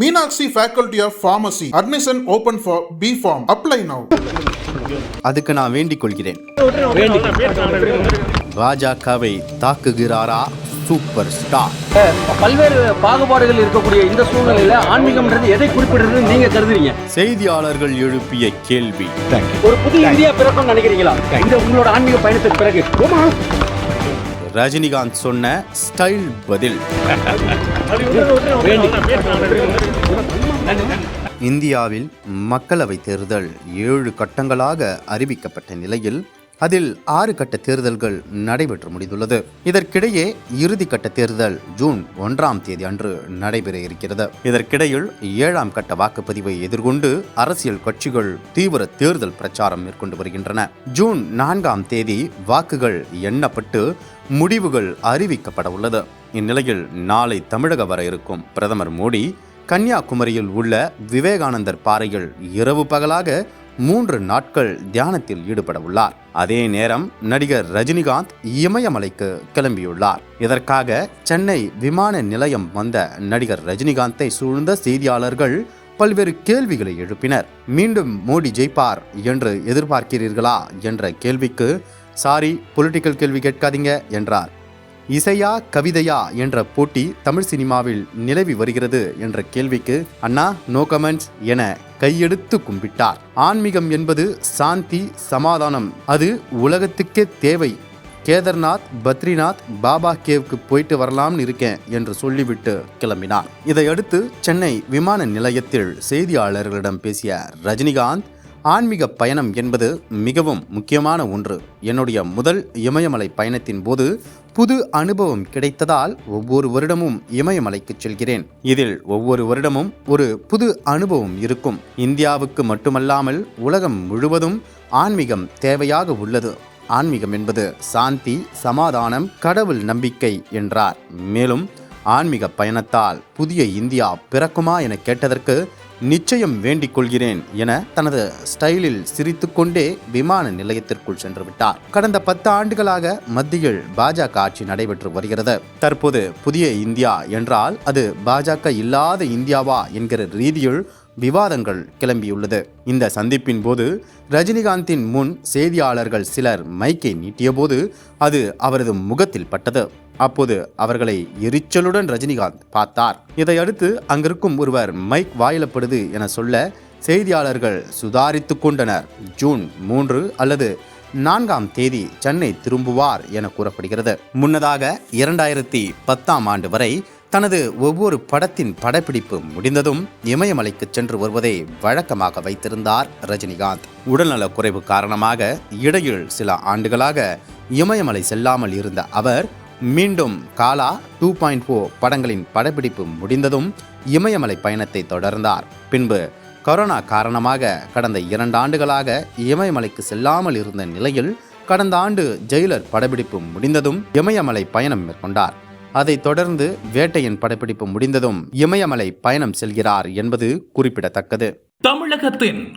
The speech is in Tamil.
Meenakshi Faculty of Pharmacy. Admission open for B Farm. Apply now. அதுக்கு நான் வேண்டிக் கொள்கிறேன். பாஜகவை தாக்குகிறாரா? சூப்பர் ஸ்டார் பல்வேறு பாகுபாடுகள் இருக்கக்கூடிய இந்த சூழ்நிலையில ஆன்மீகம்ன்றது எதை குறிப்பிடுறது நீங்க கருதுறீங்க. செய்தியாளர்கள் எழுப்பிய கேள்வி. ஒரு புது இந்தியா பிறக்கும் நினைக்கிறீங்களா? இந்த உங்களோட ஆன்மீக பயணத்துக்கு பிறகு. ரஜினிகாந்த் சொன்ன ஸ்டைல் பதில். இந்தியாவில் மக்களவை தேர்தல் ஏழு கட்டங்களாக அறிவிக்கப்பட்ட நிலையில் அதில் ஆறு கட்ட தேர்தல்கள் நடைபெற்று முடிந்துள்ளது. இதற்கிடையே இறுதி கட்ட தேர்தல் ஜூன் ஒன்றாம் தேதி அன்று நடைபெற இருக்கிறது. இதற்கிடையில் ஏழாம் கட்ட வாக்குப்பதிவை எதிர்கொண்டு அரசியல் கட்சிகள் தீவிர தேர்தல் பிரச்சாரம் மேற்கொண்டு வருகின்றன. ஜூன் நான்காம் தேதி வாக்குகள் எண்ணப்பட்டு முடிவுகள் அறிவிக்கப்பட உள்ளது. இந்நிலையில் நாளை தமிழக வர இருக்கும் பிரதமர் மோடி கன்னியாகுமரியில் உள்ள விவேகானந்தர் பாறையில் இரவு பகலாக மூன்று நாட்கள் தியானத்தில் ஈடுபட உள்ளார் அதே நேரம் நடிகர் ரஜினிகாந்த் இமயமலைக்கு கிளம்பியுள்ளார். இதற்காக சென்னை விமான நிலையம் வந்த நடிகர் ரஜினிகாந்தை சூழ்ந்த செய்தியாளர்கள் பல்வேறு கேள்விகளை எழுப்பினர். மீண்டும் மோடி ஜெயிப்பார் என்று எதிர்பார்க்கிறீர்களா? என்ற கேள்விக்கு சாரி பொலிட்டிக்கல் கேள்வி கேட்காதீங்க என்றார். இசையா கவிதையா என்ற போட்டி தமிழ் சினிமாவில் நிலவி வருகிறது என்ற கேள்விக்கு அண்ணா நோ கமெண்ட்ஸ் என கையெடுத்து கும்பிட்டார். ஆன்மீகம் என்பது சாந்தி சமாதானம். அது உலகத்துக்கே தேவை. கேதர்நாத் பத்ரிநாத் பாபா கேவுக்கு போயிட்டு வரலாம்னு இருக்கேன் என்று சொல்லிவிட்டு கிளம்பினார். இதையடுத்து சென்னை விமான நிலையத்தில் செய்தியாளர்களிடம் பேசிய ரஜினிகாந்த் ஆன்மீக பயணம் என்பது மிகவும் முக்கியமான ஒன்று. என்னுடைய முதல் இமயமலை பயணத்தின் போது புது அனுபவம் கிடைத்ததால் ஒவ்வொரு வருடமும் இமயமலைக்கு செல்கிறேன். இதில் ஒவ்வொரு வருடமும் ஒரு புது அனுபவம் இருக்கும். இந்தியாவுக்கு மட்டுமல்லாமல் உலகம் முழுவதும் ஆன்மீகம் தேவையாக உள்ளது. ஆன்மீகம் என்பது சாந்தி சமாதானம் கடவுள் நம்பிக்கை என்றார். மேலும் ஆன்மீக பயணத்தால் புதிய இந்தியா பிறக்குமா என கேட்டதற்கு நிச்சயம் வேண்டிக் கொள்கிறேன் என தனது ஸ்டைலில் சிரித்துக்கொண்டே விமான நிலையத்திற்குள் சென்று விட்டார் கடந்த பத்து ஆண்டுகளாக மத்தியில் பாஜக ஆட்சி நடைபெற்று வருகிறது. தற்போது புதிய இந்தியா என்றால் அது பாஜக இல்லாத இந்தியாவா என்கிற ரீதியில் விவாதங்கள் கிளம்பியுள்ளது. இந்த சந்திப்பின் போது ரஜினிகாந்தின் முன் செய்தியாளர்கள் சிலர் மைக்கை நீட்டியபோது அது அவரது முகத்தில் பட்டது. அப்போது அவர்களை எரிச்சலுடன் ரஜினிகாந்த் பார்த்தார். இதையடுத்து அங்கிருக்கும் ஒருவர் மைக் வாயிலப்படுது என சொல்ல செய்தியாளர்கள் சுதாரித்து கொண்டனர். ஜூன் மூன்று அல்லது நான்காம் தேதி சென்னை திரும்புவார் என கூறப்படுகிறது. முன்னதாக இரண்டாயிரத்தி பத்தாம் ஆண்டு வரை தனது ஒவ்வொரு படத்தின் படப்பிடிப்பு முடிந்ததும் இமயமலைக்கு சென்று வருவதை வழக்கமாக வைத்திருந்தார் ரஜினிகாந்த். உடல்நலக் குறைவு காரணமாக இடையில் சில ஆண்டுகளாக இமயமலை செல்லாமல் இருந்த அவர் மீண்டும் காலா டூ பாயிண்ட் ஃபோர் படங்களின் படப்பிடிப்பு முடிந்ததும் இமயமலை பயணத்தை தொடர்ந்தார். பின்பு கொரோனா காரணமாக கடந்த இரண்டு ஆண்டுகளாக இமயமலைக்கு செல்லாமல் இருந்த நிலையில் கடந்த ஆண்டு ஜெயிலர் படப்பிடிப்பு முடிந்ததும் இமயமலை பயணம் மேற்கொண்டார். அதைத் தொடர்ந்து வேட்டையின் படப்பிடிப்பு முடிந்ததும் இமயமலை பயணம் செல்கிறார் என்பது குறிப்பிடத்தக்கது. தமிழகத்தின்